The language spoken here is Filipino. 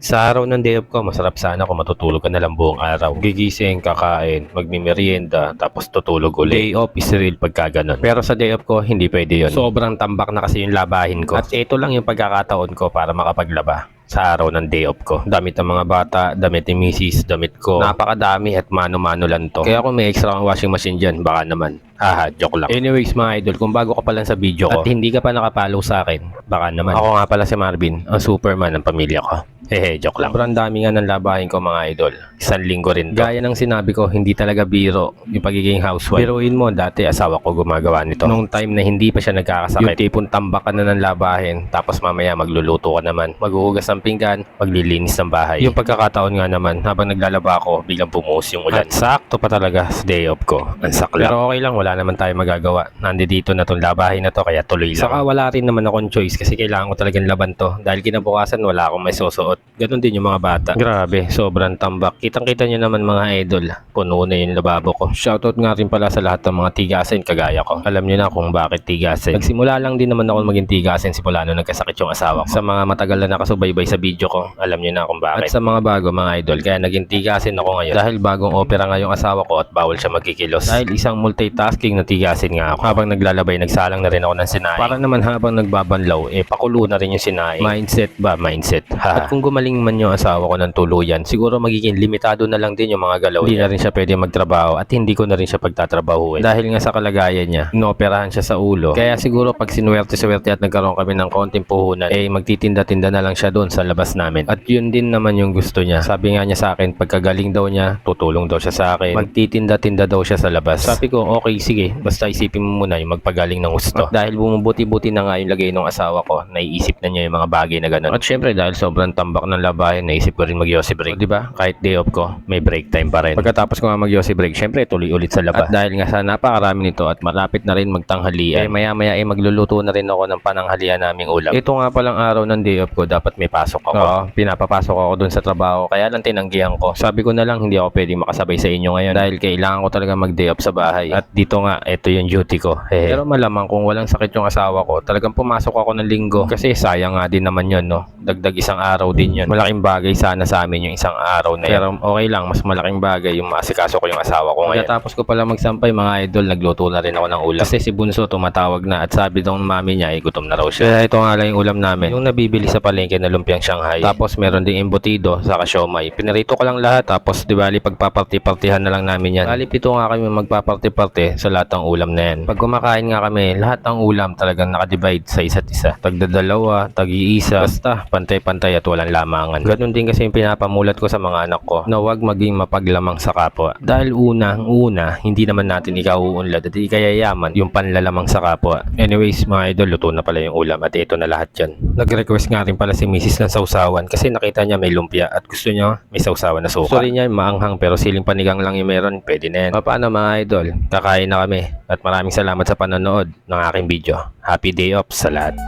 Sa araw ng day off ko, masarap sana kung matutulog ka na lang buong araw. Gigising, kakain, magmimerienda, tapos tutulog ulit. Day off is real pagka ganun. Pero sa day off ko, hindi pwede yun. Sobrang tambak na kasi yung labahin ko. At ito lang yung pagkakataon ko para makapaglaba sa araw ng day off ko. Damit ng mga bata, damit ni misis, damit ko. Napakadami at mano-mano lang to. Kaya kung may extra washing machine dyan, baka naman. Haha, joke lang. Anyways mga idol, kung bago ka pa lang sa video ko at hindi ka pa nakapalo sa akin, baka naman. Ako nga pala si Marvin, ang superman ng pamilya ko. Hehe, joke lang. Sobrang dami nga ng labahin ko mga idol. Isang linggo rin to. Gaya ng sinabi ko, hindi talaga biro yung pagiging housewife. Biruin mo, dati asawa ko gumagawa nito. Nung time na hindi pa siya nagkakasakit. Yung tipong tambak ka na ng labahin, tapos mamaya magluluto ka naman. Maghuhugas ng pinggan, maglilinis ng bahay. Yung pagkakataon nga naman, habang naglalaba ako, biglang bumuhos yung ulan. At sakto pa talaga sa day off ko. Ang sakla. Pero okay lang, wala naman tayo magagawa. Nandito na tong labahin na to, kaya tuloy lang. Saka wala rin naman akong choice kasi kailangan ko talagang laban to. Dahil kinabukasan wala akong may susuot. Ganon din yung mga bata. Grabe, sobrang tambak. Kitang-kita nyo naman mga idol. Puno na yung lababo ko. Shoutout nga rin pala sa lahat ng mga tigasin kagaya ko. Alam nyo na kung bakit tigasin. Nagsimula lang din naman ako maging tigasin simula nung nagkasakit yung asawa ko. Sa mga matagal na nakasubaybay sa video ko, alam nyo na kung bakit. At sa mga bago mga idol, kaya naging tigasin ako ngayon. Dahil bagong opera nga yung asawa ko at bawal siya magkikilos. Dahil isang multitasking na tigasin nga ako. Habang naglalabay, nagsalang na rin ako ng sinaing. Para naman habang nagbabanlaw, eh pakulo na rin yung sinaing. Mindset ba? Mindset. at kung gumaling man yung asawa ko ng tuluyan, siguro magiging limitado na lang din yung mga galaw Hindi na rin siya pwede magtrabaho at hindi ko na rin siya pagtatrabahuin. Dahil nga sa kalagayan niya, inoperahan siya sa ulo. Kaya siguro pag sinuwerte-swerte at nagkaroon kami ng konting puhunan, eh magtitinda-tinda na lang siya doon sa labas namin. At yun din naman yung gusto niya. Sabi nga niya sa akin, pagkagaling daw niya, tutulong daw siya sa akin. Magtitinda-tinda daw siya sa labas. Sabi ko, okay, sige. Basta isipin mo muna yung magpagaling ng gusto. At dahil bumubuti-buti na nga yung lagay ng asawa ko, naiisip na niya yung mga bagay na ganun. At syempre, dahil sobrang tambak ng labahin, naisip ko rin mag break. Di ba? Kahit day off ko, may break time pa rin. Pagkatapos ko nga mag break, syempre, tuloy ulit sa labas. At dahil nga sa napakarami nito at malapit na rin magtanghalian, eh maya-maya eh magluluto na rin ako ng pananghalian naming ulam. Ito nga palang araw ng day off ko, dapat may pasok ako. Oo, pinapapasok ako dun sa trabaho, kaya lang tinanggihan ko. Sabi ko na lang, hindi ako pwedeng makasabay sa inyo ngayon dahil kailangan ko talaga mag-day off sa bahay. At dito nga, ito yung duty ko. Hehe. Pero malamang kung walang sakit yung asawa ko, talagang pumasok ako ng linggo. Kasi sayang nga din naman yun, no? Dagdag isang araw din yun. Malaking bagay sana sa amin yung isang araw na yun. Pero okay lang, mas malaking bagay yung maasikaso ko yung asawa ko ngayon. Pagkatapos ko pala magsampay, mga idol, nagluto na rin ako ng ulam. Kasi si Bunso tumatawag na at sabi daw ng mami niya, ay gutom na raw siya. Kaya ito nga lang yung ulam namin. Yung nabibili sa palengke na lumpiang Shanghai. Tapos meron ding embutido, saka siomay. Pinarito ko lang lahat. Tapos di bali pagpaparty-partihan na lang namin yan. Bali pito nga kami magpaparty-party sa lahat ng ulam na yan. Pag kumakain nga kami, lahat ng ulam talagang nakadivide sa isa't isa. Tagdadalawa, tag-iisa, basta pantay-pantay at walang lamangan. Ganun din kasi yung pinapamulat ko sa mga anak ko na huwag maging mapaglamang sa kapwa. Dahil una, una, hindi naman natin ikauunlad at ikayayaman yung panlalamang sa kapwa. Anyways, mga idol, luto na pala yung ulam at ito na lahat yan. Nag-request nga rin pala si Mrs. ng sausawan kasi nakita niya may lumpia at gusto niya may sausawan na suka. Rin niya maanghang pero siling panigang lang yung meron, pwede na yan. Paano mga idol? Kakain na kami at maraming salamat sa panonood ng aking video. Happy day off sa lahat.